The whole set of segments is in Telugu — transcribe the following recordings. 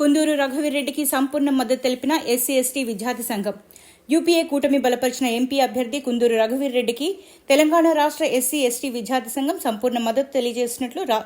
కుందూరు రఘువీర్రెడ్డికి సంపూర్ణ మద్దతు తెలిపిన ఎస్సీ ఎస్టీ విద్యార్థి సంఘం. యూపీఏ కూటమి బలపరిచిన ఎంపీ అభ్యర్థి కుందూరు రఘువీర్రెడ్డికి తెలంగాణ రాష్ట్ర ఎస్సీ ఎస్టీ విద్యార్థి సంఘం సంపూర్ణ మద్దతు తెలియజేసినట్లు రా-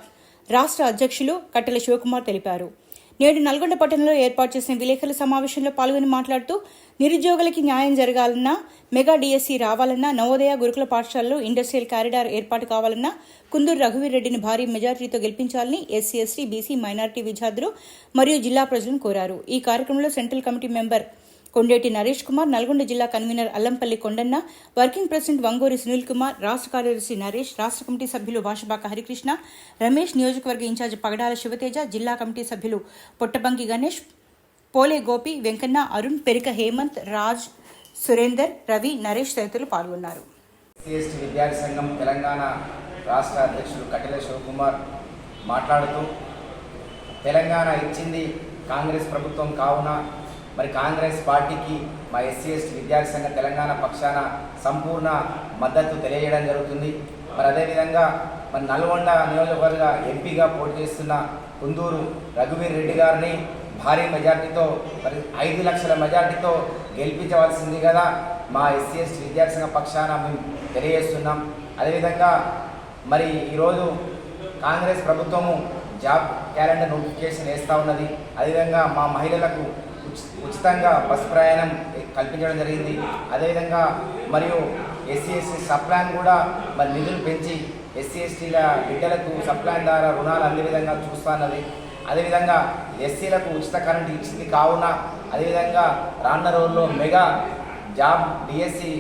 రాష్ట్ర అధ్యక్షులు కట్టెల శివకుమార్ తెలిపారు. నేడు నల్గొండ పట్టణంలో ఏర్పాటు చేసిన విలేకరుల సమావేశంలో పాల్గొని మాట్లాడుతూ నిరుద్యోగులకి న్యాయం జరగాలన్నా మెగా డిఎస్సీ రావాలన్నా నవోదయ గురుకుల పాఠశాలలో ఇండస్ట్రియల్ కారిడార్ ఏర్పాటు కావాలన్నా కుందూరు రఘువీర్రెడ్డిని భారీ మెజారిటీతో గెలిపించాలని ఎస్సీ ఎస్టీ బీసీ మైనారిటీ విద్యార్థులు మరియు జిల్లా ప్రజలను కోరారు. ఈ కార్యక్రమంలో central committee member Kondeti Naresh Kumar Nalgonda జిల్లా convener Allampalli Kondanna working president Vanguri Sunil Kumar రాష్ట్ర కార్యదర్శి నరేష్ రాష్ట్ర కమిటీ సభ్యులు భాషబాక హరికృష్ణ రమేష్ నియోజకవర్గ ఇన్ఛార్జ్ పగడాల శివతేజ జిల్లా కమిటీ సభ్యులు పొట్టబంకి గణేష్ పోలే గోపి వెంకన్న అరుణ్ పెరిక హేమంత్ రాజ్ సురేందర్ రవి నరేష్ తదితరులు పాల్గొన్నారు. సిఎస్టీ విద్యార్థి సంఘం తెలంగాణ రాష్ట్ర అధ్యక్షుడు కటిల శివకుమార్ మాట్లాడుతూ తెలంగాణ ఇచ్చింది కాంగ్రెస్ ప్రభుత్వం కావున మరి కాంగ్రెస్ పార్టీకి మా ఎస్సీ ఎస్టీ విద్యార్థి సంఘ తెలంగాణ పక్షాన సంపూర్ణ మద్దతు తెలియజేయడం జరుగుతుంది. మరి అదేవిధంగా మరి నల్గొండ నియోజకవర్గ ఎంపీగా పోటీ చేస్తున్న కుందూరు రఘువీర్ రెడ్డి గారిని భారీ మెజార్టీతో మరి ఐదు లక్షల మెజార్టీతో గెలిపించవలసింది కదా మా ఎస్సీ ఎస్టీ విద్యార్థి సంఘ పక్షాన మేము తెలియజేస్తున్నాం. అదేవిధంగా మరి ఈరోజు కాంగ్రెస్ ప్రభుత్వము జాబ్ క్యాలెండర్ నోటిఫికేషన్ వేస్తూ ఉన్నది. అదేవిధంగా మా మహిళలకు ఉచితంగా బస్ ప్రయాణం కల్పించడం జరిగింది. అదేవిధంగా మరియు ఎస్సీ ఎస్టీ సప్లాన్ కూడా మరి నిధులు పెంచి ఎస్సీ ఎస్టీల బిడ్డలకు సప్లాన్ ద్వారా రుణాలు అందే విధంగా చూస్తున్నది అదేవిధంగా ఎస్సీలకు ఉచిత కరెంట్ ఇచ్చింది కావున అదేవిధంగా రాన్న రోజుల్లో మెగా జాబ్ డిఎస్సి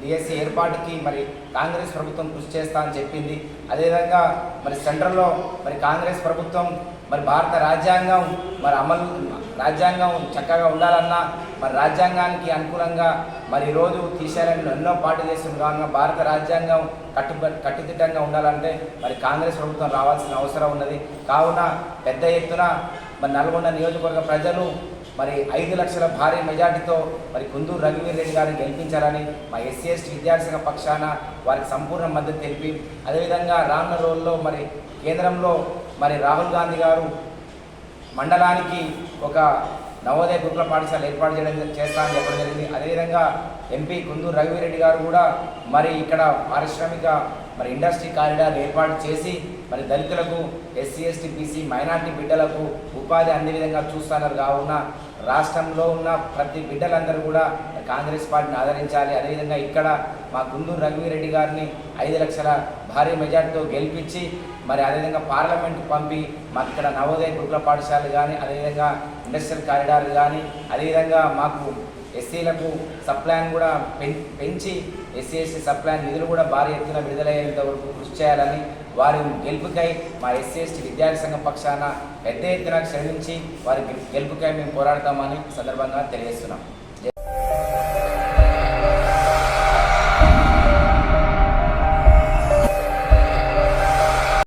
డిఎస్సి ఏర్పాటుకి మరి కాంగ్రెస్ ప్రభుత్వం కృషి చేస్తా అని చెప్పింది. అదేవిధంగా మరి సెంట్రల్లో మరి కాంగ్రెస్ ప్రభుత్వం మరి భారత రాజ్యాంగం మరి అమలు రాజ్యాంగం చక్కగా ఉండాలన్నా మరి రాజ్యాంగానికి అనుకూలంగా మరి ఈరోజు తీశారని ఎన్నో పార్టీ చేస్తుంది భారత రాజ్యాంగం కట్టు కట్టుదిట్టంగా ఉండాలంటే మరి కాంగ్రెస్ ప్రభుత్వం రావాల్సిన అవసరం ఉన్నది. కావున పెద్ద ఎత్తున మరి నల్గొండ నియోజకవర్గ ప్రజలు మరి ఐదు లక్షల భారీ మెజార్టీతో మరి కుందూరు రఘువీర్ రెడ్డి గారిని గెలిపించాలని మా ఎస్సీ ఎస్టీ విద్యార్థి పక్షాన వారికి సంపూర్ణ మద్దతు తెలిపి అదేవిధంగా రానున్న రోజుల్లో మరి కేంద్రంలో మరి రాహుల్ గాంధీ గారు మండలానికి ఒక నవోదయ గురుకుల పాఠశాల ఏర్పాటు చేయడం చేస్తామని చెప్పడం జరిగింది. అదేవిధంగా ఎంపీ కుందూరు రఘువీరెడ్డి గారు కూడా మరి ఇక్కడ పారిశ్రామిక మరి ఇండస్ట్రీ కారిడార్ ఏర్పాటు చేసి మరి దళితులకు ఎస్సీ ఎస్టీ బీసీ మైనార్టీ బిడ్డలకు ఉపాధి అన్ని విధంగా చూస్తున్నారు. కావున రాష్ట్రంలో ఉన్న ప్రతి బిడ్డలందరూ కూడా కాంగ్రెస్ పార్టీని ఆదరించాలి. అదేవిధంగా ఇక్కడ మా గుండూరు రఘువీరెడ్డి గారిని ఐదు లక్షల భారీ మెజార్టీతో గెలిపించి మరి అదేవిధంగా పార్లమెంట్కి పంపి మాకు ఇక్కడ నవోదయ గురుకుల పాఠశాలలు కానీ అదేవిధంగా ఇండస్ట్రియల్ కారిడార్లు కానీ అదేవిధంగా మాకు ఎస్సీలకు సప్లాన్ కూడా పెంచి ఎస్సీ ఎస్టీ సప్లాన్ నిధులు కూడా భారీ ఎత్తున విడుదలయ్యేంత వరకు కృషి చేయాలని వారి గెలుపుకై మా ఎస్సీ ఎస్టీ విద్యార్థి సంఘం పక్షాన పెద్ద ఎత్తున శ్రమించి వారి గెలుపుకై మేము పోరాడతామని సందర్భంగా తెలియజేస్తున్నాం.